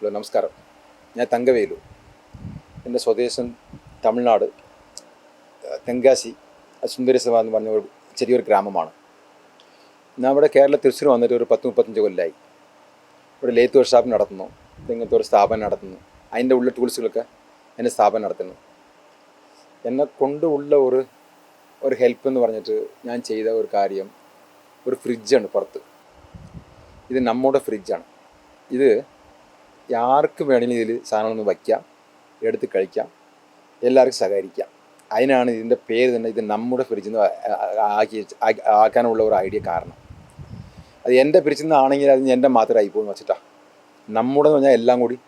Hello നമസ്കാരം. ഞാൻ തങ്കവേലു. എന്റെ സ്വദേശം തമിഴ്നാട് തെങ്കാശി സുന്ദരസഭ എന്ന് പറഞ്ഞ ഒരു ചെറിയൊരു ഗ്രാമമാണ്. ഞാൻ ഇവിടെ കേരള തൃശ്ശൂർ വന്നിട്ട് ഒരു പത്ത് മുപ്പത്തഞ്ച് കൊല്ലമായി ഇവിടെ ലേത്ത് വർഷാപ്പ് നടത്തുന്നു ഇങ്ങനത്തെ ഒരു സ്ഥാപനം നടത്തുന്നു. അതിന്റെ ഉള്ള ടൂൾസുകളൊക്കെ എന്റെ സ്ഥാപനം നടത്തുന്നു. എന്നെ കൊണ്ടുള്ള ഒരു ഒരു ഹെൽപ്പ് എന്ന് പറഞ്ഞിട്ട് ഞാൻ ചെയ്ത ഒരു കാര്യം ഒരു ഫ്രിഡ്ജാണ് പുറത്ത്. ഇത് നമ്മുടെ ഫ്രിഡ്ജാണ് ഇത് ആർക്ക് വേണമെങ്കിലും ഇതിൽ സാധനങ്ങളൊന്ന് വയ്ക്കാം എടുത്ത് കഴിക്കാം എല്ലാവർക്കും സഹകരിക്കാം. അതിനാണ് ഇതിന്റെ പേര് തന്നെ ഇത് നമ്മുടെ ഫ്രിഡ്ജിൽ നിന്ന് ആക്കി ആക്കി- ആക്കാനുള്ള ഒരു ഐഡിയ കാരണം. അത് എന്റെ ഫ്രിഡ്ജിൽ നിന്നാണെങ്കിൽ അത് എന്റെ മാത്രമായി പോകുന്നു വെച്ചിട്ടാണ് നമ്മുടെ എന്ന് പറഞ്ഞാൽ എല്ലാം കൂടി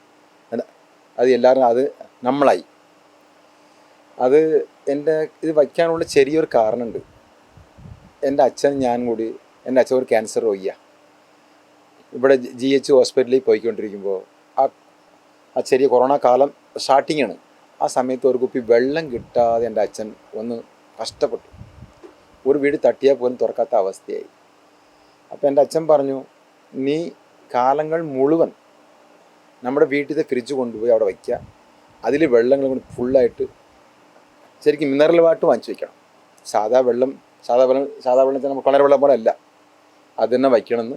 അത് എല്ലാവരും അത് നമ്മളായി. അത് എന്റെ ഇത് വയ്ക്കാനുള്ള ചെറിയൊരു കാരണമുണ്ട് എന്റെ അച്ഛൻ ഞാൻ കൂടി എന്റെ അച്ഛൻ ഒരു ക്യാൻസർ രോഗിയാണ് ഇവിടെ ജി എച്ച് ഹോസ്പിറ്റലിൽ പോയിക്കൊണ്ടിരിക്കുമ്പോൾ ചെറിയ കൊറോണ കാലം സ്റ്റാർട്ടിങ്ങാണ് ആ സമയത്ത് ഒരു കുപ്പി വെള്ളം കിട്ടാതെ എന്റെ അച്ഛൻ ഒന്ന് കഷ്ടപ്പെട്ടു. ഒരു വീട് തട്ടിയാൽ പോലും തുറക്കാത്ത അവസ്ഥയായി. അപ്പോൾ എന്റെ അച്ഛൻ പറഞ്ഞു നീ കാലങ്ങൾ മുഴുവൻ നമ്മുടെ വീട്ടിലത്തെ ഫ്രിഡ്ജ് കൊണ്ടുപോയി അവിടെ വയ്ക്കുക. അതിൽ വെള്ളങ്ങൾ കൊണ്ട് ഫുള്ളായിട്ട് ശരിക്കും മിനറൽ വാട്ടർ വാങ്ങിച്ച് വെക്കണം സാധാ വെള്ളം സാധാ വെള്ളം സാധാ വെള്ളം നമുക്ക് കിണർ വെള്ളം പോലെ അല്ല. അത് തന്നെ വയ്ക്കണമെന്ന്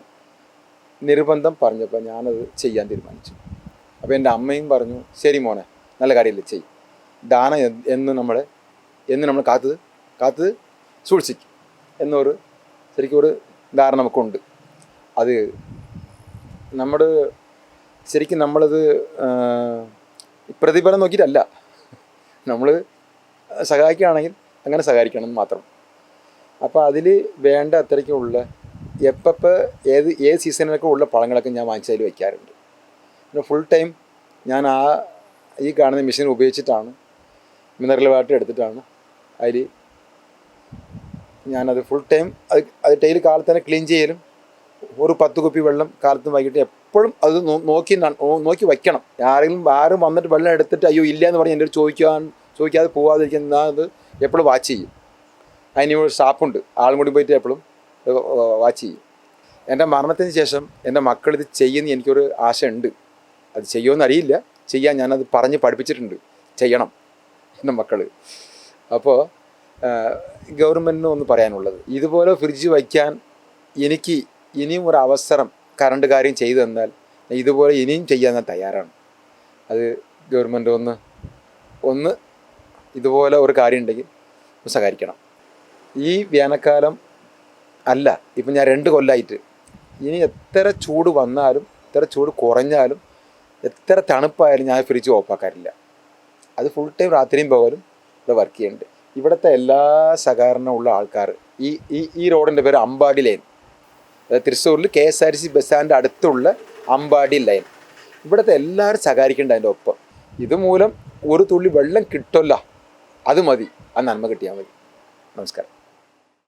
നിർബന്ധം പറഞ്ഞപ്പോൾ ഞാനത് ചെയ്യാൻ തീരുമാനിച്ചു. അപ്പോൾ എന്റെ അമ്മയും പറഞ്ഞു ശരി മോനെ നല്ല കാര്യമില്ല ചെയ്യും ദാനം എന്ന് നമ്മൾ എന്ന് നമ്മൾ കാത്തത് കാത്തത് സൂക്ഷിക്കും. എന്നൊരു ശരിക്കും ഒരു ധാരണ നമുക്കുണ്ട്. അത് നമ്മൾ ശരിക്കും നമ്മളത് പ്രതിഫലം നോക്കിയിട്ടല്ല. നമ്മൾ സഹായിക്കുകയാണെങ്കിൽ അങ്ങനെ സഹായിക്കണം മാത്രം. അപ്പോൾ അതിൽ വേണ്ട അത്രയ്ക്കുള്ള എപ്പോൾ ഏത് ഏത് സീസണിലൊക്കെ ഉള്ള പഴങ്ങളൊക്കെ ഞാൻ വാങ്ങിച്ചതിൽ വയ്ക്കാറുണ്ട് പിന്നെ ഫുൾ ടൈം ഞാൻ ആ ഈ കാണുന്ന മെഷീൻ ഉപയോഗിച്ചിട്ടാണ്. മിനറൽ വാട്ടർ എടുത്തിട്ടാണ് അതിൽ ഞാനത് ഫുൾ ടൈം അത് അത് ഡെയിലി കാലത്ത് തന്നെ ക്ലീൻ ചെയ്യലും. ഒരു പത്ത് കുപ്പി വെള്ളം കാലത്തും വൈകിട്ട് എപ്പോഴും അത് നോക്കി നോക്കി വയ്ക്കണം. ആരെങ്കിലും ആരും വന്നിട്ട് വെള്ളം എടുത്തിട്ട് അയ്യോ ഇല്ല എന്ന് പറഞ്ഞ് എന്റെ ചോദിക്കാൻ ചോദിക്കാതെ പോവാതിരിക്കാൻ ഞാൻ അത് എപ്പോഴും വാച്ച് ചെയ്യും. അതിന് ഒരു സ്റ്റാഫുണ്ട് ആളും കൂടി പോയിട്ട് എപ്പോഴും വാച്ച് ചെയ്യും. എന്റെ മരണത്തിന് ശേഷം എന്റെ മക്കൾ ഇത് ചെയ്യുന്ന എനിക്കൊരു ആശയുണ്ട്. അത് ചെയ്യുമെന്ന് അറിയില്ല ചെയ്യാൻ ഞാനത് പറഞ്ഞ് പഠിപ്പിച്ചിട്ടുണ്ട്. ചെയ്യണം എന്റെ മക്കൾ അപ്പോൾ ഗവൺമെന്റിന് ഒന്ന് പറയാനുള്ളത്. ഇതുപോലെ ഫ്രിഡ്ജ് വയ്ക്കാൻ എനിക്ക് ഇനിയും ഒരു അവസരം കറണ്ട് കാര്യം ചെയ്തു തന്നാൽ ഇതുപോലെ ഇനിയും ചെയ്യാൻ ഞാൻ തയ്യാറാണ്. അത് ഗവൺമെന്റ് ഒന്ന് ഒന്ന് ഇതുപോലെ ഒരു കാര്യം ഉണ്ടെങ്കിൽ സഹകരിക്കണം. ഈ വേനൽക്കാലം അല്ല ഇപ്പം ഞാൻ രണ്ട് കൊല്ലമായിട്ട് ഇനി എത്ര ചൂട് വന്നാലും എത്ര ചൂട് കുറഞ്ഞാലും എത്ര തണുപ്പായാലും ഞാൻ ഫ്രിഡ്ജ് ഓഫാക്കാറില്ല അത് ഫുൾ ടൈം രാത്രിയും പകലും ഇവിടെ വർക്ക് ചെയ്യുന്നുണ്ട്. ഇവിടുത്തെ എല്ലാ സഹകരണമുള്ള ആൾക്കാർ ഈ ഈ ഈ റോഡിന്റെ പേര് അമ്പാടി ലൈൻ തൃശ്ശൂരിൽ K S R C bus stand അടുത്തുള്ള അമ്പാടി ലൈൻ ഇവിടുത്തെ എല്ലാവരും സഹകരിക്കേണ്ട അതിന്റെ ഒപ്പം. ഇതുമൂലം ഒരു തുള്ളി വെള്ളം കിട്ടില്ല അത് മതി. ആ നന്മ കിട്ടിയാൽ മതി. നമസ്കാരം.